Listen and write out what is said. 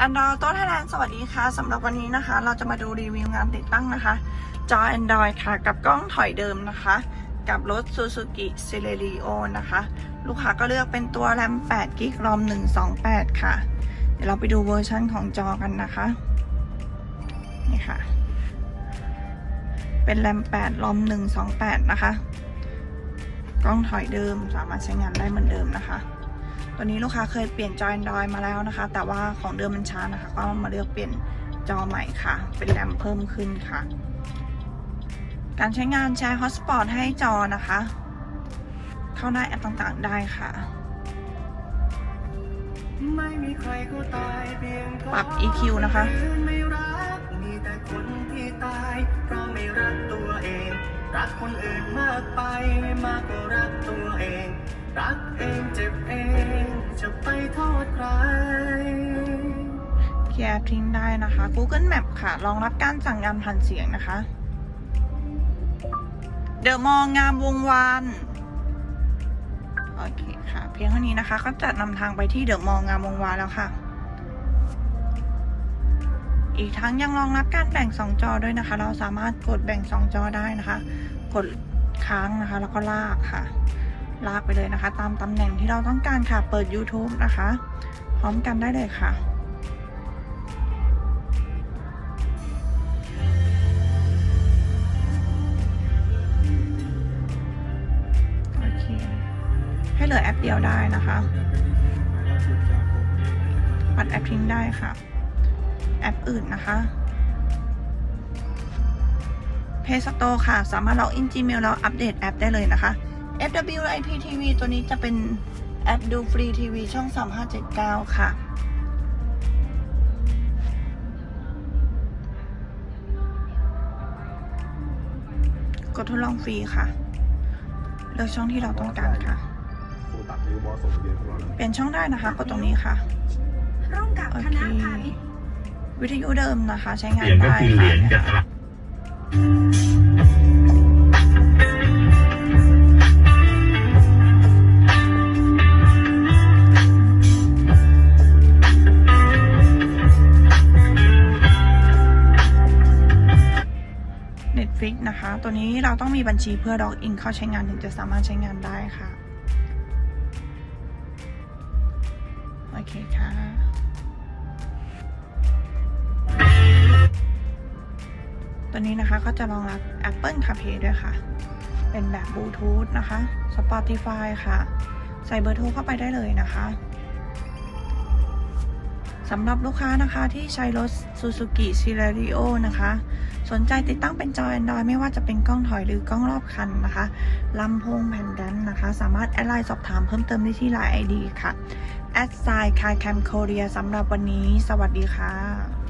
อันดรอยโต้ไทยแลนด์สวัสดีค่ะสำหรับวันนี้นะคะ เราจะมาดูรีวิวงานติดตั้งนะคะ จอ Android ค่ะ กับกล้องถอยเดิมนะคะ กับรถ Suzuki Celerio นะคะ ลูกค้าก็เลือกเป็นตัว RAM 8 g b ROM 128 ค่ะ เดี๋ยวเราไปดูเวอร์ชันของจอกันนะคะ นี่ค่ะ เป็น RAM 8 ROM 128 นะคะ กล้องถอยเดิมสามารถใช้งานได้เหมือนเดิมนะคะ ตัวนี้ลูกค้าเคยเปลี่ยนจอ Android มาแล้วนะคะ แต่ว่าของเดิมมันช้านะคะ ก็มาเลือกเปลี่ยนจอใหม่ค่ะ เป็นแรมเพิ่มขึ้นค่ะ การใช้งานแชร์ฮอตสปอตให้จอนะคะ เข้าได้แอปต่างๆได้ค่ะไม่มีใครก็ตายเพียงเพราะปรับ EQ นะคะไม่รักมีแต่คนที่ตายเพราะไม่รักตัวเองรักคนอื่นมากไปมากกว่ารักตัวเอง รักเองเจ็บเองจะไป โทษใครเคลียร์ทิ้งได้นะคะ Google Map ค่ะรองรับการสั่งงานผ่านเสียงนะคะ เดอะมองงามวงวานโอเคค่ะ เพียงเท่านี้นะคะ ก็จะนำทางไปที่เดอะมองงามวงวานแล้วค่ะ อีกทั้งยังรองรับการแบ่งสองจอด้วยนะคะ เราสามารถกดแบ่งสองจอได้นะคะ กดค้างนะคะ แล้วก็ลากค่ะ ลากไปเลยนะคะ ตามตำแหน่งที่เราต้องการค่ะ เปิด YouTube นะคะ พร้อมกันได้เลยค่ะโอเคให้เหลือแอปเดียวได้นะคะปัดแอปทิ้งได้ค่ะ แอปอื่นนะคะ Play Store ค่ะ สามารถล็อกอิน Gmail แล้วอัปเดตแอปได้เลยนะคะ FWIP TV ตัวนี้จะเป็นแอปดูฟรีทีวีช่อง 3579 ค่ะ กดทดลองฟรีค่ะ เลือกช่องที่เราต้องการค่ะครูตัดนิ้วบอสส่งเรียนพวกเราแล้วเปลี่ยนช่องได้นะคะ กดตรงนี้ค่ะร่วมกับโอคเคณะพาณิชย์วิทยุเดิมนะคะ ใช้งาเหนรียญก็ได้คือเหค่ะ ฟิกนะคะ ตัวนี้เราต้องมีบัญชีเพื่อล็อกอินเข้าใช้งานถึงจะสามารถใช้งานได้ค่ะ โอเคค่ะ ตัวนี้นะคะก็จะรองรับ Apple CarPlay ด้วยค่ะ เป็นแบบบลูทูธนะคะ Spotify ค่ะ ใส่เบอร์โทรเข้าไปได้เลยนะคะ สำหรับลูกค้านะคะที่ใช้รถ Suzuki s e l e r i o นะคะ สนใจติดตั้งเป็นจอ Android ไม่ว่าจะเป็นกล้องถอยหรือกล้องรอบคันนะคะลำโพงแผ่นแดนนะคะ สามารถแอดไลน์สอบถามเพิ่มเติมได้ที่ไลน์ ID ค่ะ a d s i g n c a r c a m Korea สำหรับวันนี้ สวัสดีค่ะ